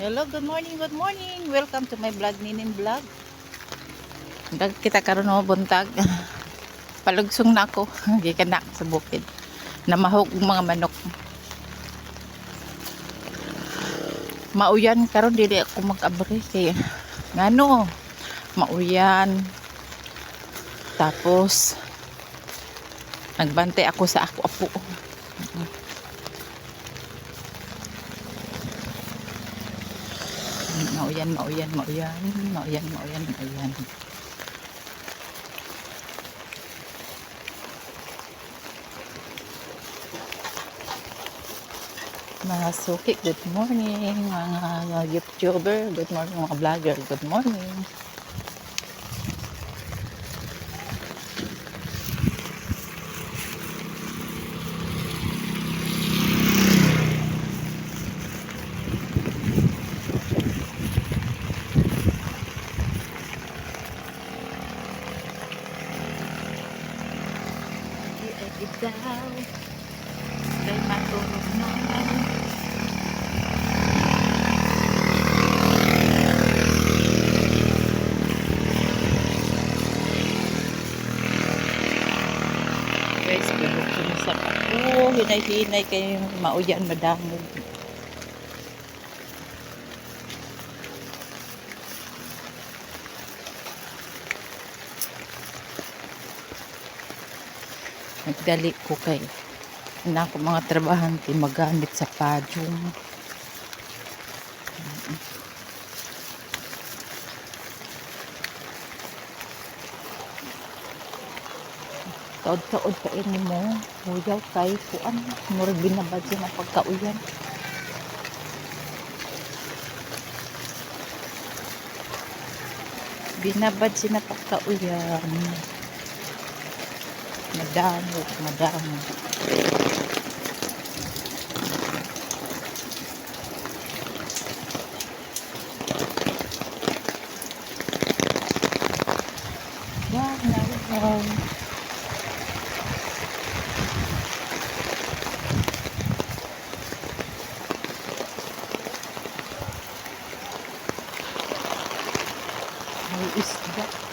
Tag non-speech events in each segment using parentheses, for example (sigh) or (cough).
Hello, good morning, good morning. Welcome to my vlog, Ninin Vlog. Dag kita karon mo buntag. (laughs) Palugsong na ako. (laughs) Gikan na sa bukid. Namahog mga manok. Mauyan karon dili ako mag-abre kay ngano mauyan. Tapos nagbantay ako sa ako apo. Mauyan, mauyan, mauyan, mauyan, mauyan, mauyan. Mga suki, good morning. Mga YouTuber, good morning. Mga vlogger, good morning. Ikaw, kay matulog naman. Guys, bulog sumisap ako. Hinay-hinay kayo mauyan madamog. Nagdali ko kay na ako mga trabahante magamit sa padyong. Taod-taod pa ini mo. Huyaw kay kuan. Murag binabad siya ng pagkauyan. Binabad siya ng pagkauyan. Madamo, madamo. Wow, wow. May isda.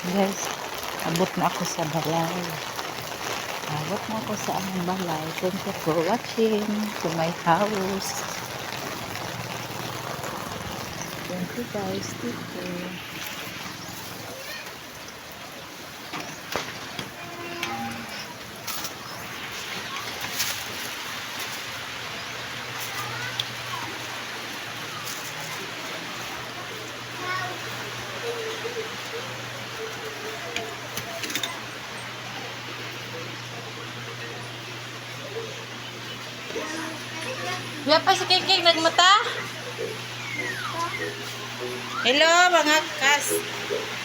Guys, abot na ako sa balay. Abot na ako sa aming balay. Thank you for watching to my house. Thank you guys. Thank you. Wala pa si Kikik nagmata? Hello mga kas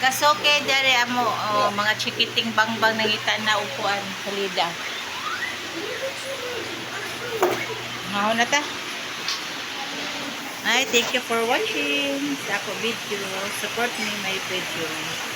kasoke dere amo oh, mga chikiting bangbang nangita na upuan salida. Mao na ta. Ay, thank you for watching sa ako video. Support me my video.